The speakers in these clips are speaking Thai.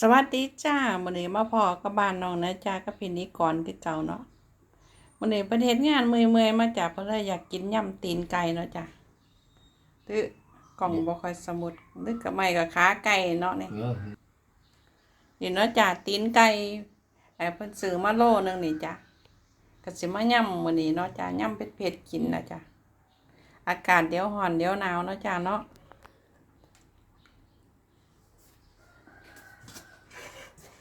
สวัสดีจ้ามื้อนี้มาพอกับบ้านน้องนะจ้ากับพี่นิกรคือเก่าเนาะมื้อนี้เพิ่นเฮ็ดงานเมื่อยๆมาจ้าเพิ่นเลยอยากกินยำตีนไก่เนาะจ้าตื้อกล่องบ่ค่อยสมุดนึกกับไม่กับขาไก่เนาะนี่เออนี่เนาะจ้าตีนไก่ไอ้เพิ่นซื้อมาโลนึงนี่จ้าก็สิมายำมื้อนี้เนาะจ้ายำเผ็ดๆกินนะจ้าอากาศเดี๋ยวร้อนเดี๋ยวหนาวเนาะจ้าเนาะ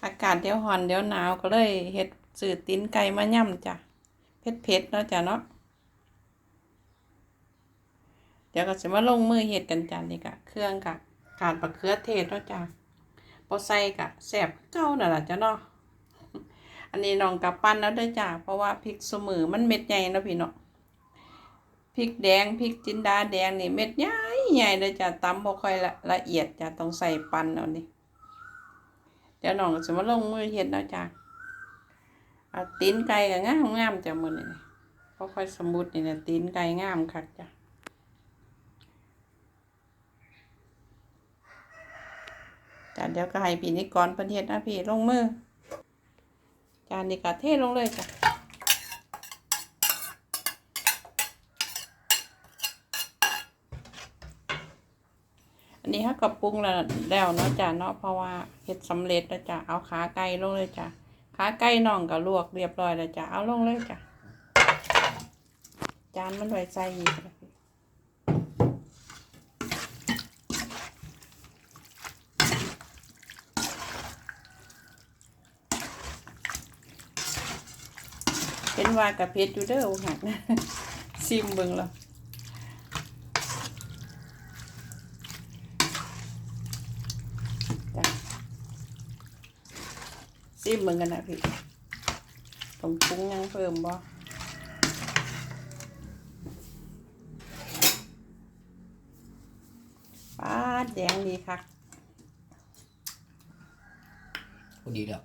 อากาศเดี๋ยวร้อนเดี๋ยวหนาวก็เลยเฮ็ดสื่อตีนไก่มาย่ำจ้ะเผ็ดเผ็ดเนาะจ้ะเนาะเดี๋ยวก็สิมาลงมือเฮ็ดกันจ้ะนี่กะเครื่องกะขาดบักเขือเทศเนาะจ้ะบ่ใส่กะแซ่บเก่านั่นล่ะจ้ะเนาะอันนี้น้องกับปั้นแล้วด้อจ้ะเพราะว่าพริกสมือมันเม็ดใหญ่นะพี่เนาะพริกแดงพริกจินดาแดงนี่เม็ดใหญ่ใหญ่เลยจ้ะตำบ่ค่อยละละเอียดจ้ะต้องใส่ปั้นเอานี่ เดี๋ยวน้องก็จะมาลงมือเฮ็ดนะจ้ะเอาตีนไก่ก็งามงามจ้ะมือนี้บ่ค่อยสมบูรณ์นี่นะตีนไก่งามคักจ้ะจ้ะเดี๋ยวก็ให้พี่นิกรเพิ่นเฮ็ดนะพี่ลงมือจานนี้ก็เทลงเลยจ้ะ อันนี้เฮาก็ปรุงแล้วแล้วเนาะจ้ะเนาะเพราะว่าเฮ็ดสำเร็จแล้วจ้ะเอาขาไก่ลงเลยจ้ะขาไก่น้องก็ลวกเรียบร้อยแล้วจ้ะเอาลงเลยจ้ะจานมันไว้ใส่อีกนะพี่เป็นว่ากับเพชรอยู่เด้อหักนะซิมเบิ่งแล้ว ซิมเหมือนกันนะพี่ต้องปรุงหยังเพิ่มบ่ป้าดแดงดีค่ะพอดีแล้ว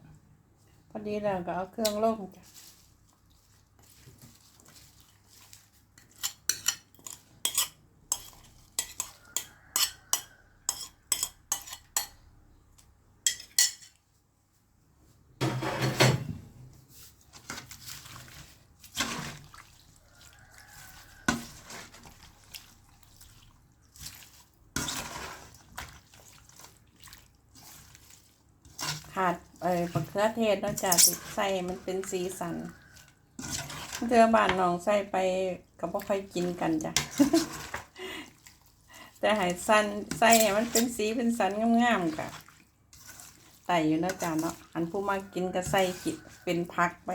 พอดีแล้วก็เอาเครื่องลงจ้ะ ขาดเอ่อมะเขือเทศเนาะจ้ะใส่มันเป็นสีสันเธอบ้านน้องใส่ไปก็บ่ค่อยกินกันจ้ะแต่ให้สันใส่มันเป็นสีเป็นสันงามๆกะใส่อยู่นาะจ้ะเนาะอันผู้มากินก็ใส่กินเป็นผักไป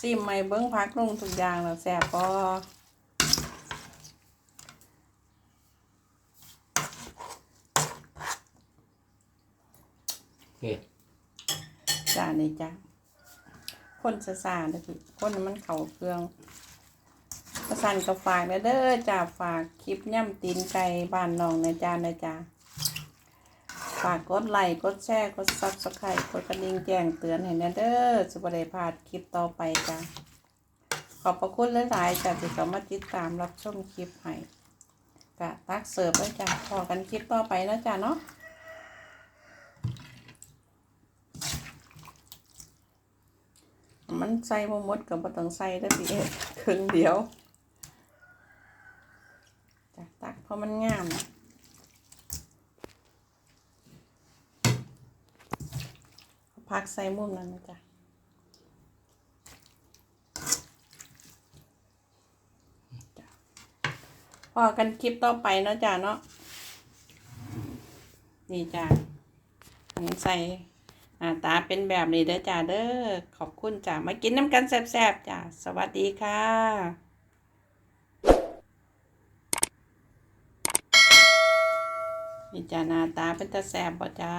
ซิมไม่เบิ้งผักลงทุกอย่างแล้วแซ่บพอ คจ้านี่จ้าคนซาซาเด้อพี่คนมันเข่าเครื่องประสันก็ฝากนะเด้อจ้าฝากคลิปย่ำตีนไก่บ้านน้องนะจ้านะจ้าฝากกดไลค์กดแชร์กดซับสไครต์กดกระดิ่งแจ้งเตือนให้นะเด้อจะบ่ได้พลาดคลิปต่อไปจ้าขอบพระคุณหลายๆจ้าที่เข้ามาติดตามรับชมคลิปให้กะตักเสิร์ฟแล้วจ้าพอกันคลิปต่อไปนะจ้าเนาะ มัน ใส่บ่หมดกับบ่ต้องใส่แล้วพี่เอ็ดครึ่งเดียวจ้ะตักเพราะมันงามพักใส่มุมนั้นนะจ้ะพอกันคลิปต่อไปเนาะจ้ะเนาะนี่จ้ะใส่ หน้าตาเป็นแบบนี้เด้อจ้าเด้อขอบคุณจ้ามากินน้ำกันแซ่บๆจ้าสวัสดีค่ะนี่จ้าหน้าตาเป็นตาแซ่บบ่จ้า